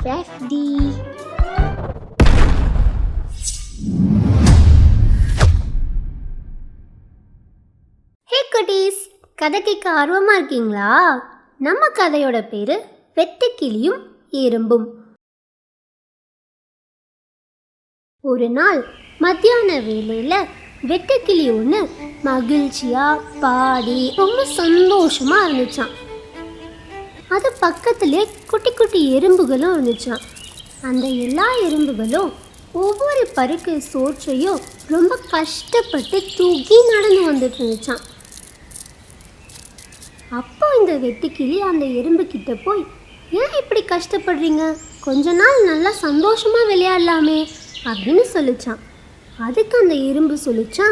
Safety ஹே குட்டீஸ் கதை கேட்க ஆர்வமா இருக்கீங்களா? நம்ம கதையோட பேரு வெட்டுக்கிளியும் எறும்பும். ஒரு நாள் மத்தியான வேலையில் வெட்டுக்கிளி ஒன்று மகிழ்ச்சியாக பாடி ரொம்ப சந்தோஷமாக இருந்துச்சான் அது பக்கத்திலே குட்டி குட்டி எறும்புகளும் இருந்துச்சான் அந்த எல்லா எறும்புகளும் ஒவ்வொரு பருக்கு சோற்றையும் ரொம்ப கஷ்டப்பட்டு தூக்கி நடந்து வந்துட்டு இருந்துச்சான் அப்போ இந்த வெட்டுக்கிளி அந்த எறும்பு கிட்ட போய் ஏன் இப்படி கஷ்டப்படுறீங்க? கொஞ்ச நாள் நல்லா சந்தோஷமாக விளையாடலாமே அப்படின்னு சொல்லிச்சான் அதுக்கு அந்த இரும்பு சொல்லிச்சா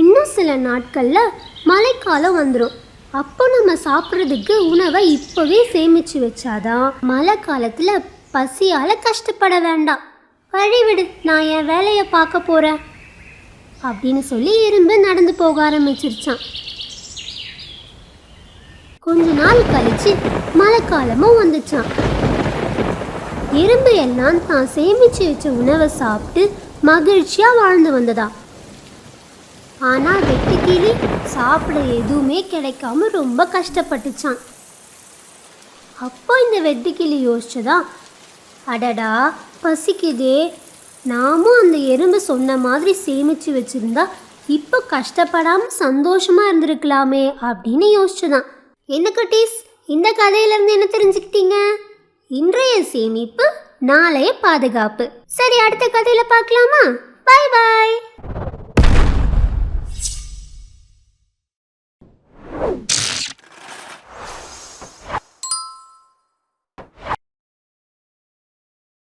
இன்னும் சில நாட்களில் மழைக்காலம் வந்துடும் அப்போ நம்ம சாப்பிட்றதுக்கு உணவை இப்போவே சேமித்து வச்சாதான் மழை காலத்தில் பசியால் கஷ்டப்பட வேண்டாம். வழிவிடு நான் என் வேலையை பார்க்க போகிறேன் அப்படின்னு சொல்லி இரும்பு நடந்து போக ஆரம்பிச்சிருச்சான். கொஞ்ச நாள் கழிச்சு மழைக்காலமும் வந்துச்சான். எறும்பு எல்லாம் தான் சேமித்து வச்ச உணவை சாப்பிட்டு மகிழ்ச்சியா வாழ்ந்து வந்ததா? ஆனா வெட்டுக்கிளி சாப்பிட எதுவுமே கிடைக்காம ரொம்ப கஷ்டப்பட்டுச்சான். அப்போ இந்த வெட்டுக்கிளி யோசிச்சதா? அடடா பசிக்குதே. நாமும் அந்த எறும்பு சொன்ன மாதிரி சேமிச்சு வச்சிருந்தா இப்போ கஷ்டப்படாம சந்தோஷமா இருந்திருக்கலாமே அப்படின்னு யோசிச்சதான். என்ன குட்டீஸ் இந்த கதையிலேருந்து என்ன தெரிஞ்சுக்கிட்டீங்க? இன்றைய சேமிப்பு நாளைய பாதுகாப்பு. சரி அடுத்த கதையில பார்க்கலாமா? பாய் பாய்